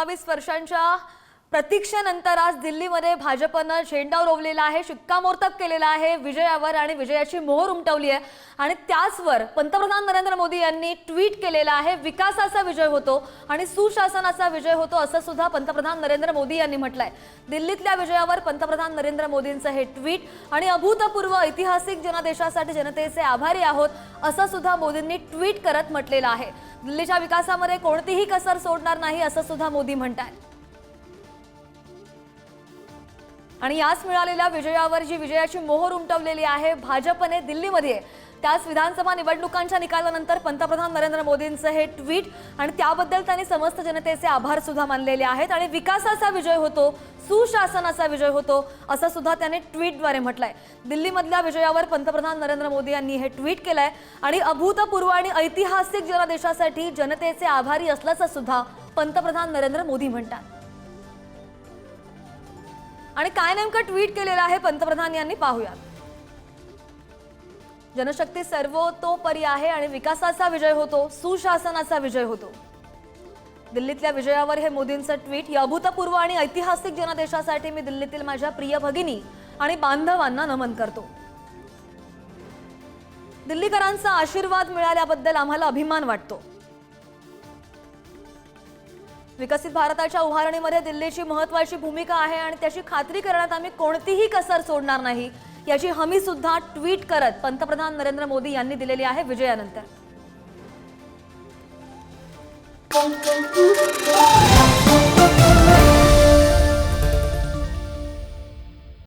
सत्तावीस वर्षांच्या प्रतीक्षेनंतर आज दिल्लीमध्ये भाजपनं झेंडा रोवलेला आहे शिक्कामोर्तब केलेला आहे विजयावर आणि विजयाची मोहर उमटवली आहे. आणि त्याचवर पंतप्रधान नरेंद्र मोदी यांनी ट्विट केलेला आहे विकासाचा विजय होतो आणि सुशासनाचा विजय होतो असं सुद्धा पंतप्रधान नरेंद्र मोदी यांनी म्हटलंय. दिल्लीतल्या विजयावर पंतप्रधान नरेंद्र मोदींचं हे ट्विट आणि अभूतपूर्व ऐतिहासिक जनादेशासाठी जनतेचे आभारी आहोत असं सुद्धा मोदींनी ट्विट करत म्हटलेलं आहे. दिल्लीच्या विकासामध्ये कोणतीही कसर सोडणार नाही असं सुद्धा मोदी म्हणतात आणि याच मिळालेल्या विजयावर जी विजयाची मोहर उमटवलेली आहे भाजपने दिल्लीमध्ये त्याच विधानसभा निवडणुकांच्या निकालानंतर पंतप्रधान नरेंद्र मोदींचं हे ट्विट आणि त्याबद्दल त्यांनी समस्त जनतेचे आभार सुद्धा मानलेले आहेत. आणि विकासाचा विजय होतो सुशासनाचा विजय होतो असं सुद्धा त्याने ट्विटद्वारे म्हटलंय. दिल्लीमधल्या विजयावर पंतप्रधान नरेंद्र मोदी यांनी हे ट्विट केलंय आणि अभूतपूर्व आणि ऐतिहासिक जनादेशासाठी जनतेचे आभारी असल्याचं सुद्धा पंतप्रधान नरेंद्र मोदी म्हणतात. आणि काय नेमकं ट्विट केलेलं आहे पंतप्रधान यांनी पाहूयात. जनशक्ती सर्वतोपरी आहे आणि विकासाचा विजय होतो सुशासनाचा विजय होतो. दिल्लीतल्या विजयावर हे मोदींचं ट्विट या अभूतपूर्व आणि ऐतिहासिक जनादेशासाठी मी दिल्लीतील माझ्या प्रिय भगिनी आणि बांधवांना नमन करतो. दिल्लीकरांचा आशीर्वाद मिळाल्याबद्दल आम्हाला अभिमान वाटतो. विकसित भारताच्या उभारणीमध्ये दिल्लीची महत्वाची भूमिका आहे आणि त्याची खात्री करण्यात आम्ही कोणतीही कसर सोडणार नाही याची हमी सुद्धा ट्विट करत पंतप्रधान नरेंद्र मोदी यांनी दिलेली आहे विजयानंतर.